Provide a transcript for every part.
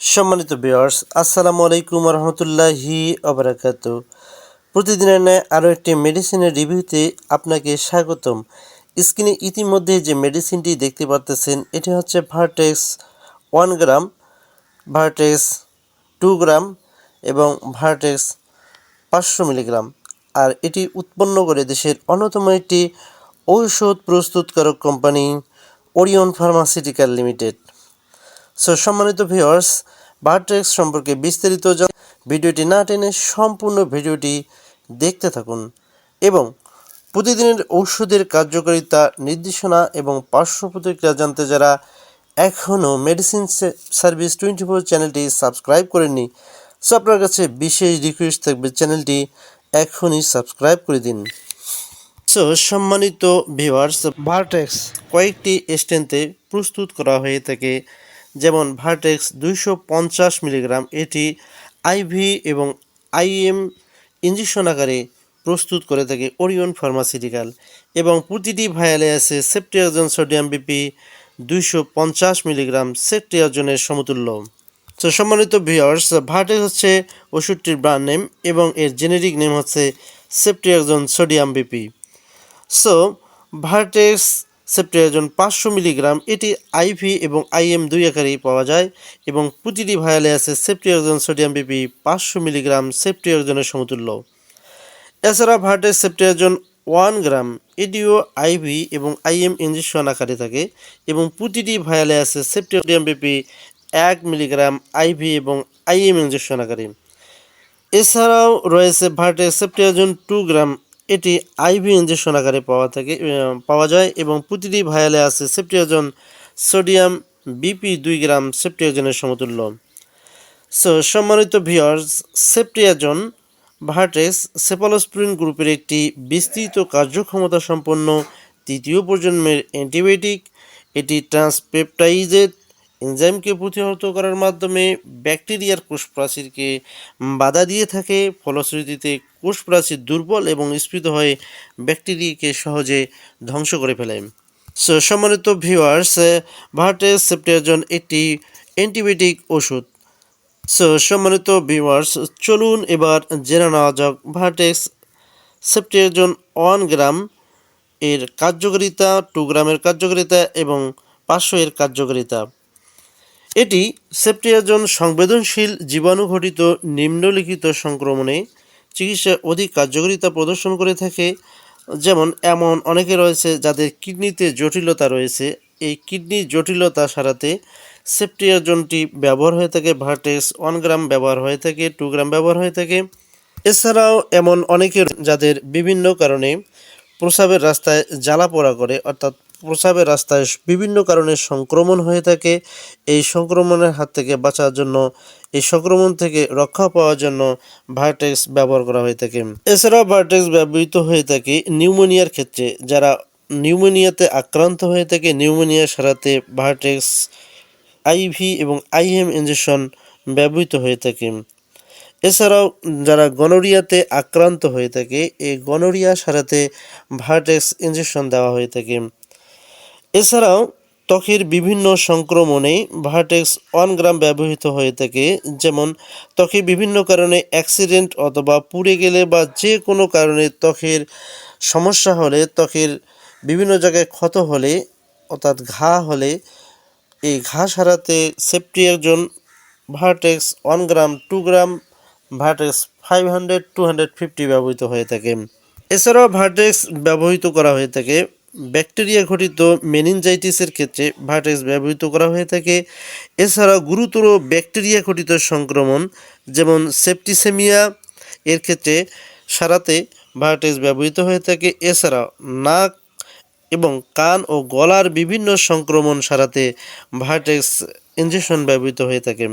সম্মানিত বিয়ার্স আসসালামু আলাইকুম রহমতুল্লাহি অবরাকাত প্রতিদিনের ন্যায় আরও একটি মেডিসিনের রিভিউতে আপনাকে স্বাগতম। স্ক্রিনে ইতিমধ্যে যে মেডিসিনটি দেখতে পাচ্তেছেন এটি হচ্ছে Vertex one gram Vertex two gram এবং ভার্টেক্স পাঁচশো মিলিগ্রাম আর এটি উৎপন্ন করে দেশের অন্যতম একটি ঔষধ প্রস্তুতকারক company Orion pharmaceutical limited so সম্মানিত ভিউয়ার্স বারট্রেক্স সম্পর্কে বিস্তারিত ভিডিওটি না টেনে সম্পূর্ণ ভিডিওটি দেখতে থাকুন এবং প্রতিদিনের ঔষধের কার্যকারিতা, নির্দেশনা এবং পার্শ্ব প্রতিক্রিয়া জানতে যারা এখনও মেডিসিন সার্ভিস টোয়েন্টি ফোর চ্যানেলটি সাবস্ক্রাইব করেননি সো আপনার কাছে বিশেষ রিকোয়েস্ট থাকবে চ্যানেলটি এখনই সাবস্ক্রাইব করে দিন। সো সম্মানিত ভিউয়ার্স ভার্টেক্স কয়েকটি স্ট্রেন্থে প্রস্তুত করা হয়ে থাকে। যেমন ভার্টেক্স দুইশো পঞ্চাশ মিলিগ্রাম, এটি আইভি এবং আইএম ইঞ্জেকশন আকারে প্রস্তুত করে থাকে ওরিয়ন ফার্মাসিউটিক্যাল এবং প্রতিটি ভায়ালে আছে সেপ্টিয়াজন সোডিয়াম বিপি দুইশো পঞ্চাশ মিলিগ্রাম সেপ্টিয়াজনের সমতুল্য। তো সম্মানিত ভিউয়ার্স ভার্টেক্স হচ্ছে ওষুধটির ব্র্যান্ড নেম এবং এর জেনেরিক নেম হচ্ছে ceftriaxone sodium BP so Vertex ceftriaxone পাঁচশো মিলিগ্রাম, এটি আইভি এবং আইএম দুই আকারেই পাওয়া যায় এবং প্রতিটি ভায়ালে আছে সেপ্টিয়াজন সোডিয়াম বিপি পাঁচশো মিলিগ্রাম সেপ্টিয়াজনের সমতুল্য। এছাড়া ভার্টেক্স সেপ্টিয়াজন ওয়ান গ্রাম, এটিও আইভি এবং আইএম ইঞ্জেকশন আকারে থাকে এবং প্রতিটি ভায়ালে আছে সেপ্টিয়াম বিপি এক মিলিগ্রাম, আইভি এবং আইএম ইঞ্জেকশন আকারে। এছাড়াও রয়েছে ভার্টেক্স সেপ্টিয়াজন টু গ্রাম এটি আইভি ইঞ্জেকশন আকারে পাওয়া থাকে পাওয়া যায় এবং প্রতিটি ভায়ালে আছে সেপ্টিয়াজন সোডিয়াম বিপি দুই গ্রাম সেপ্টিয়াজনের সমতুল্য। সো সম্মানিত ভিওয়ার্স সেপ্টিয়াজন ভার্টেক্স সেপালোস্প্রিন গ্রুপের একটি বিস্তৃত কার্যক্ষমতা সম্পন্ন তৃতীয় প্রজন্মের অ্যান্টিবায়োটিক এটি ট্রান্সপেপটাইজেড এনজাইমকে প্রতিহত করার মাধ্যমে ব্যাকটেরিয়ার কোষ প্রাচীরকে বাধা দিয়ে থাকে, ফলশ্রুতিতে কোষ প্রাচীর দুর্বল এবং স্ফীত হয়ে ব্যাকটেরিয়াকে সহজে ধ্বংস করে ফেলে। সো সম্মানিত ভিউয়ার্স ভার্টেস সেপ্টিয়াজন একটি অ্যান্টিবায়োটিক ওষুধ। সো সম্মানিত ভিউয়ার্স চলুন এবার জেনে নেওয়া যাক ভার্টেক্স সেপ্টিয়াজন ওয়ান গ্রাম এর কার্যকারিতা, টু গ্রামের কার্যকারিতা এবং পাঁচশো এর কার্যকারিতা। এটি সেপ্টিয়াজন সংবেদনশীল জীবাণুঘটিত নিম্নলিখিত সংক্রমণে চিকিৎসায় অধিক কার্যকারিতা প্রদর্শন করে থাকে। যেমন, এমন অনেকে রয়েছে যাদের কিডনিতে জটিলতা রয়েছে। এই কিডনি জটিলতা সারাতে সেপ্টিয়াজনটি ব্যবহার হয়ে থাকে, ভার্টেক্স ওয়ান গ্রাম ব্যবহার হয়ে থাকে, টু গ্রাম ব্যবহার হয়ে থাকে। এছাড়াও এমন অনেকে যাদের বিভিন্ন কারণে প্রসাবের রাস্তায় জ্বালা পোড়া করে, অর্থাৎ প্রসাবের রাস্তায় বিভিন্ন কারণে সংক্রমণ হয়ে থাকে। এই সংক্রমণের হাত থেকে বাঁচার জন্য, এই সংক্রমণ থেকে রক্ষা পাওয়ার জন্য ভার্টেক্স ব্যবহার করা হয়ে থাকে। এছাড়াও ভার্টেক্স ব্যবহৃত হয়ে থাকে নিউমোনিয়ার ক্ষেত্রে, যারা নিউমোনিয়াতে আক্রান্ত হয়ে থাকে, নিউমোনিয়া সারাতে ভার্টেক্স আইভি এবং আইএম ইঞ্জেকশন ব্যবহৃত হয়ে থাকে। এছাড়াও যারা গনোরিয়াতে আক্রান্ত হয়ে থাকে, এই গনোরিয়া সারাতে ভার্টেক্স ইঞ্জেকশন দেওয়া হয়ে থাকে। এছাড়াও, ত্বকের বিভিন্ন সংক্রমণে ভার্টেক্স ওয়ান গ্রাম ব্যবহৃত হয়ে থাকে, যেমন ত্বকে বিভিন্ন কারণে অ্যাক্সিডেন্ট অথবা পুড়ে গেলে বা যে কোনো কারণে ত্বকের সমস্যা হলে, ত্বকের বিভিন্ন জায়গায় ক্ষত হলে, অর্থাৎ ঘা হলে, এই ঘা সারাতে সেফটি একজন Vertex one gram, two gram Vertex five hundred, two hundred fifty ব্যবহৃত হয়ে থাকে। এছাড়াও ভার্টেক্স ব্যবহৃত করা হয়ে থাকে ব্যাকটেরিয়া ঘটিত মেনিনজাইটিসের ক্ষেত্রে ভার্টেক্স ব্যবহৃত করা হয়ে থাকে। এছাড়া গুরুতর ব্যাকটেরিয়া ঘটিত সংক্রমণ, যেমন সেপ্টিসেমিয়া, এর ক্ষেত্রে সারাতে ভার্টেক্স ব্যবহৃত হয়ে থাকে। এছাড়া নাক এবং কান ও গলার বিভিন্ন সংক্রমণ সারাতে ভার্টেক্স ইঞ্জেকশন ব্যবহৃত হয়ে থাকে।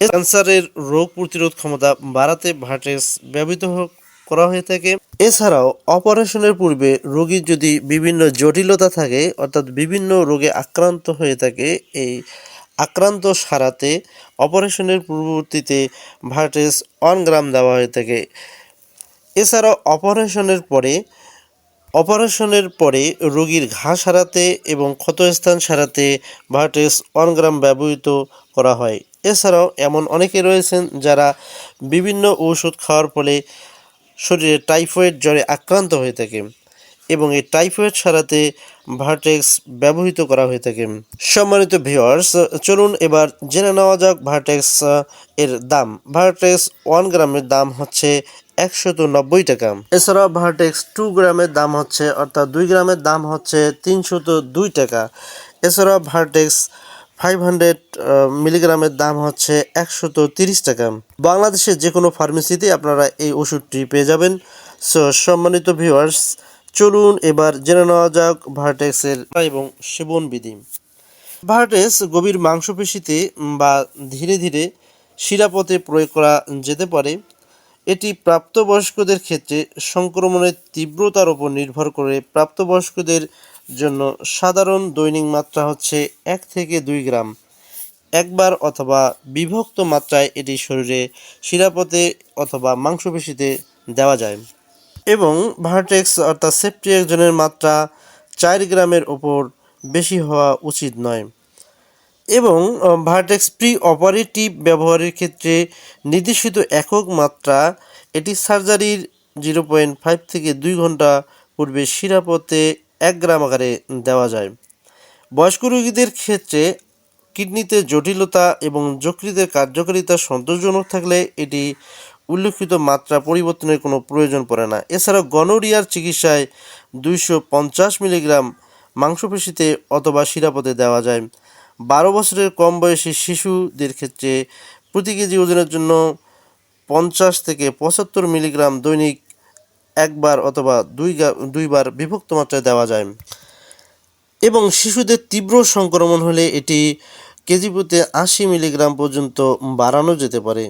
ক্যান্সারের রোগ প্রতিরোধ ক্ষমতা বাড়াতে ভার্টেক্স ব্যবহৃত করা হয়ে থাকে। এছাড়াও অপারেশনের পূর্বে রোগীর যদি বিভিন্ন জটিলতা থাকে, অর্থাৎ বিভিন্ন রোগে আক্রান্ত হয়ে থাকে, এই আক্রান্ত সারাতে অপারেশনের পূর্ববর্তীতে ভার্টেক্স অন গ্রাম দেওয়া হয়ে থাকে। এছাড়াও অপারেশনের পরে অপারেশনের পরে রোগীর ঘা সারাতে এবং ক্ষতস্থান সারাতে ভার্টেক্স অন গ্রাম ব্যবহৃত করা হয়। এছাড়াও এমন অনেকে রয়েছেন যারা বিভিন্ন ঔষধ খাওয়ার ফলে শরীরে টাইফয়েড জ্বরে আক্রান্ত হয়ে থাকে এবং এই টাইফয়েড সারাতে ভার্টেক্স ব্যবহৃত করা হয়ে থাকে। সম্মানিত ভিওয়ার্স চলুন এবার জেনে নেওয়া যাক ভার্টেক্স এর দাম। ভার্টেক্স ওয়ান গ্রামের দাম হচ্ছে একশত নব্বই টাকা। এছাড়াও ভার্টেক্স টু গ্রামের দাম হচ্ছে, অর্থাৎ দুই গ্রামের দাম হচ্ছে তিনশত দুই টাকা। এছাড়াও ভার্টেক্স ফাইভ হান্ড্রেড মিলিগ্রামের দাম হচ্ছে একশত তিরিশ টাকা। বাংলাদেশের যে কোনো ফার্মেসিতে আপনারা এই ওষুধটি পেয়ে যাবেন। সো সম্মানিত ভিউয়ার্স চলুন এবার জেনে নেওয়া যাক ভার্টেক্সের এবং সেবন বিধি। ভার্টেক্স গভীর মাংসপেশিতে বা ধীরে ধীরে শিরাপথে প্রয়োগ করা যেতে পারে। এটি প্রাপ্তবয়স্কদের ক্ষেত্রে সংক্রমণের তীব্রতার উপর নির্ভর করে প্রাপ্তবয়স্কদের জন্য সাধারণ দৈনিক মাত্রা হচ্ছে এক থেকে দুই গ্রাম। একবার অথবা বিভক্ত মাত্রায় এটি শরীরে শিরাপথে অথবা মাংসপেশিতে দেওয়া যায়। এবং ভার্টেক্স অর্থাৎ সেপ্টিএক্সনের মাত্রা চার গ্রামের ওপর বেশি হওয়া উচিত নয়। এবং ভার্টেক্স প্রি অপারেটিভ ব্যবহারের ক্ষেত্রে নির্দেশিত একক মাত্রা এটি সার্জারির জিরো পয়েন্ট ফাইভ থেকে দুই ঘণ্টা পূর্বে শিরাপথে এক গ্রাম আকারে দেওয়া যায়। বয়স্ক রোগীদের ক্ষেত্রে কিডনিতে জটিলতা এবং যকৃতের কার্যকারিতা সন্তোষজনক থাকলে এটি উল্লেখিত মাত্রা পরিবর্তনের কোনো প্রয়োজন পড়ে না। এছাড়া গনোরিয়ার চিকিৎসায় দুইশো পঞ্চাশ মিলিগ্রাম মাংসপেশিতে অথবা শিরাপথে দেওয়া যায়। বারো বছরের কম বয়সী শিশুদের ক্ষেত্রে প্রতি কেজি ওজনের জন্য পঞ্চাশ থেকে পঁচাত্তর মিলিগ্রাম দৈনিক একবার অথবা দুই দুইবার বিভক্ত মাত্রায় দেওয়া যায়। এবং শিশুদের তীব্র সংক্রমণ হলে এটি কেজি আশি মিলিগ্রাম পর্যন্ত বাড়ানো যেতে পারে।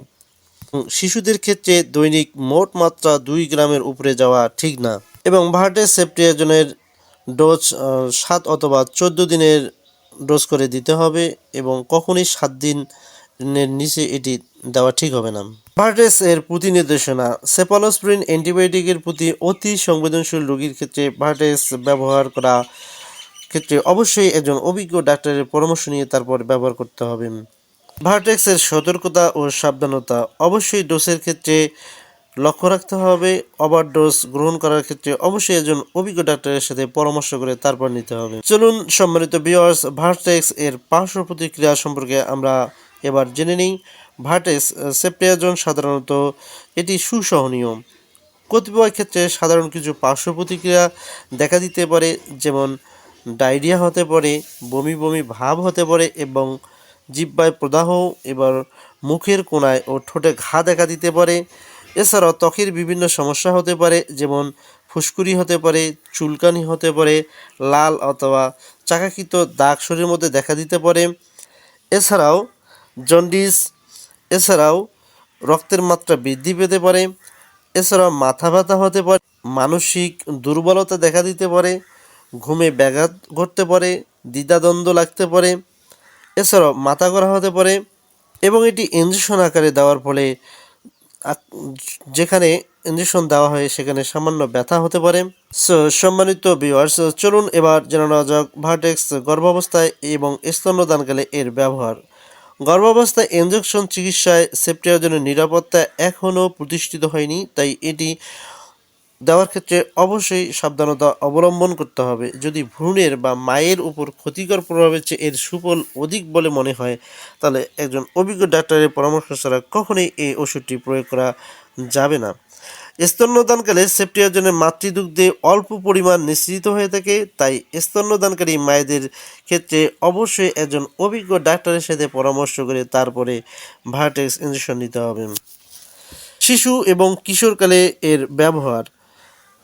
শিশুদের ক্ষেত্রে দৈনিক মোট মাত্রা দুই গ্রামের উপরে যাওয়া ঠিক না। এবং ভার্টেস সেপ্টিয়াজনের ডোজ সাত অথবা চোদ্দ দিনের ডোজ করে দিতে হবে এবং কখনই সাত দিনের নিচে এটি দেওয়া ঠিক হবে না। ভার্টেস এর প্রতি নির্দেশনা সেপালোস্প্রিন অ্যান্টিবায়োটিকের প্রতি অতি সংবেদনশীল রোগীর ক্ষেত্রে ভার্টেস ব্যবহার করা ক্ষেত্রে অবশ্যই একজন অভিজ্ঞ ডাক্তারের পরামর্শ নিয়ে তারপর ব্যবহার করতে হবে। ভার্টেক্সের সতর্কতা ও সাবধানতা অবশ্যই ডোজের ক্ষেত্রে লক্ষ্য রাখতে হবে। ওভার ডোজ গ্রহণ করার ক্ষেত্রে অবশ্যই একজন অভিজ্ঞ ডাক্তারের সাথে পরামর্শ করে তারপর নিতে হবে। চলুন, সম্মানিত বিয়ার্স ভার্টেক্স এর পার্শ্ব প্রতিক্রিয়া সম্পর্কে আমরা এবার জেনে নিই। ভার্টেক্স সেপ্টিয়াজন সাধারণত এটি সুসহনীয়। কতিপয় ক্ষেত্রে সাধারণ কিছু পার্শ্ব প্রতিক্রিয়া দেখা দিতে পারে, যেমন ডায়রিয়া হতে পারে, বমি বমি ভাব হতে পারে এবং জিহ্বায় প্রদাহ, এবার মুখের কোণায় ও ঠোঁটে ঘা দেখা দিতে পারে। এছাড়াও ত্বকের বিভিন্ন সমস্যা হতে পারে, যেমন ফুসকুড়ি হতে পারে, চুলকানি হতে পারে, লাল অথবা চাকাকিত দাগ শরীরের মধ্যে দেখা দিতে পারে। এছাড়াও জন্ডিস এছাড়াও রক্তের মাত্রা বৃদ্ধি পেতে পারে, এছাড়াও মাথা ব্যথা হতে পারে, মানসিক দুর্বলতা দেখা দিতে পারে, ঘুমে ব্যাঘাত ঘটতে পারে, দ্বিধাদ্বন্দ্ব লাগতে পারে, এছাড়াও মাথা করা হতে পারে এবং এটি ইঞ্জেকশন আকারে দেওয়ার ফলে যেখানে ইঞ্জেকশন দেওয়া হয় সেখানে সামান্য ব্যথা হতে পারে। সম্মানিত ভিউয়ার্স চলুন এবার জেনে নেওয়া যাক ভার্টেক্স গর্ভাবস্থায় এবং স্তন্যদানকালে এর ব্যবহার। গর্ভাবস্থায় ইঞ্জেকশন চিকিৎসায় সেপ্টিয়াজনের নিরাপত্তা এখনও প্রতিষ্ঠিত হয়নি, তাই এটি দেওয়ার ক্ষেত্রে অবশ্যই সাবধানতা অবলম্বন করতে হবে। যদি ভ্রূণের বা মায়ের উপর ক্ষতিকর প্রভাবের চেয়ে এর সুফল অধিক বলে মনে হয়, তাহলে একজন অভিজ্ঞ ডাক্তারের পরামর্শ ছাড়া কখনোই এই ওষুধটি প্রয়োগ করা যাবে না। স্তন্যদানকালে সেপ্টিয়াজনের মাতৃদুগ্ধে অল্প পরিমাণ নিঃসৃত হয়ে থাকে, তাই স্তন্যদানকারী মায়েদের ক্ষেত্রে অবশ্যই একজন অভিজ্ঞ ডাক্তারের সাথে পরামর্শ করে তারপরে ভার্টেক্স ইঞ্জেকশন নিতে হবে। শিশু এবং কিশোরকালে এর ব্যবহার।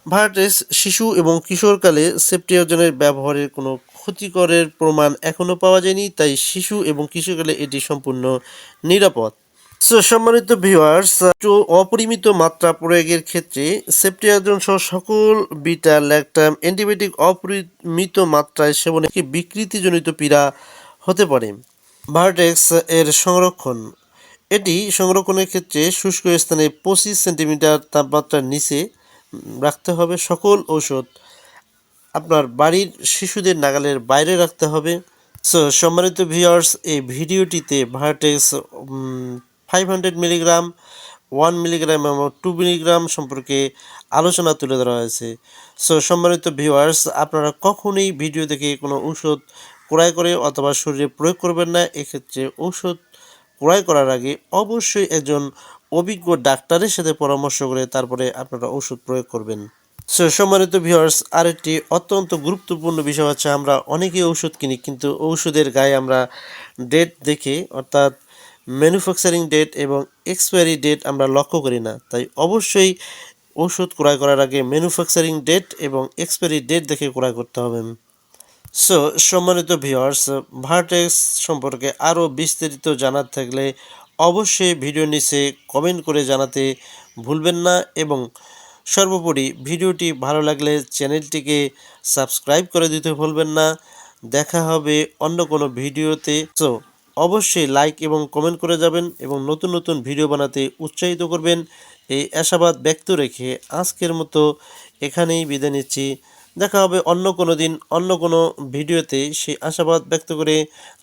ভার্টেস শিশু এবং কিশোরকালে সেপ্টিওজনের ব্যবহারের কোনো ক্ষতিকরের প্রমাণ এখনও পাওয়া যায়নি, তাই শিশু এবং কিশোরকালে এটি সম্পূর্ণ নিরাপদ। সম্মানিত ভিউয়ার্স অপরিমিত মাত্রা প্রয়োগের ক্ষেত্রে সেপ্টিয়াজন সহ সকল বিটা ল্যাকটাম অ্যান্টিবায়োটিক অপরিমিত মাত্রায় সেবনে বিকৃতিজনিত পীড়া হতে পারে। ভার্টেক্স এর সংরক্ষণ। এটি সংরক্ষণের ক্ষেত্রে শুষ্ক স্থানে পঁচিশ সেন্টিমিটার তাপমাত্রার নিচে রাখতে হবে সকল ঔষধ। আপনার বাড়ির শিশুদের নাগালের বাইরে রাখতে হবে। সো সম্মানিত ভিউয়ার্স এই ভিডিওটিতে Vertex five hundred milligram, one milligram এবং টু মিলিগ্রাম সম্পর্কে আলোচনা তুলে ধরা হয়েছে। সো সম্মানিত ভিউয়ার্স আপনারা কখনোই ভিডিও দেখে কোনো ঔষধ ক্রয় করে অথবা শরীরে প্রয়োগ করবেন না। এক্ষেত্রে ঔষধ ক্রয় করার আগে অবশ্যই একজন অভিজ্ঞ ডাক্তারের সাথে পরামর্শ করে তারপরে আপনারা ওষুধ প্রয়োগ করবেন। সো সম্মানিত ভিউয়ার্স আরেকটি অত্যন্ত গুরুত্বপূর্ণ বিষয় হচ্ছে আমরা অনেকেই ওষুধ কিনি, কিন্তু ঔষধের গায়ে আমরা ডেট দেখে, অর্থাৎ ম্যানুফ্যাকচারিং ডেট এবং এক্সপায়ারি ডেট আমরা লক্ষ্য করি না। তাই অবশ্যই ওষুধ ক্রয় করার আগে ম্যানুফ্যাকচারিং ডেট এবং এক্সপায়ারি ডেট দেখে ক্রয় করতে হবে। সো সম্মানিত ভিওয়ার্স ভার্টেক্স সম্পর্কে আরও বিস্তারিত জানার থাকলে অবশ্যই ভিডিও নিচে কমেন্ট করে জানাতে ভুলবেন না এবং সর্বোপরি ভিডিওটি ভালো লাগলে চ্যানেলটিকে সাবস্ক্রাইব করে দিতে ভুলবেন না। দেখা হবে অন্য কোনো ভিডিওতে। সো অবশ্যই লাইক এবং কমেন্ট করে যাবেন এবং নতুন নতুন ভিডিও বানাতে উৎসাহিত করবেন। এই আশাবাদ ব্যক্ত রেখে আজকের মতো এখানেই বিদায় নিচ্ছি। দেখা হবে অন্য কোনো দিন, অন্য কোনো ভিডিওতে সেই আশাবাদ ব্যক্ত করে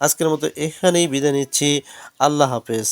আজকের মতো এখানেই বিদায় নিচ্ছি। আল্লাহ হাফেজ।